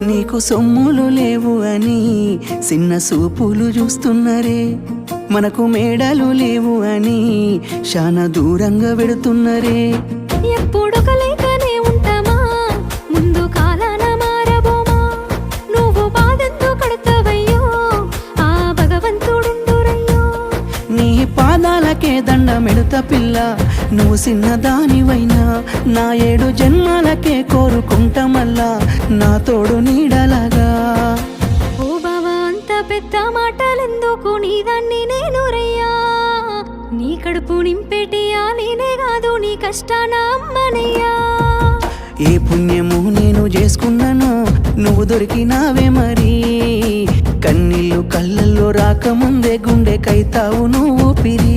నీకు సొమ్ములు లేవు అని చిన్న సూపులు చూస్తున్నరే. మనకు మేడలు లేవు అని శానా దూరంగా పెడుతున్నరే ఎప్పుడు ఉంటామా? ముందు కాలాన మారబోమా? నువ్వు బాధెంతో కడతావయ్యో? ఆ భగవంతుడుండురయ్యో నీ పాదాలకే దండమెడుత పిల్ల నువ్వు చిన్నదానివైనా నా ఏడు జన్మాలకే కోరుకుంటా మళ్ళా నా తోడు నీడలాగా. ఓ బావా అంత పెద్ద మాటలెందుకు నీదాన్ని నేను రయ్యా? నీ కడుపు నింపేటియా నేనే కాదు నీ కష్టాన అమ్మనయ్యా. ఏ పుణ్యము నేను చేసుకున్నానో నువ్వు దొరికినావే మరి. కన్నీళ్ళు కళ్ళల్లో రాకముందే గుండె కైతావు నువ్వు పిరి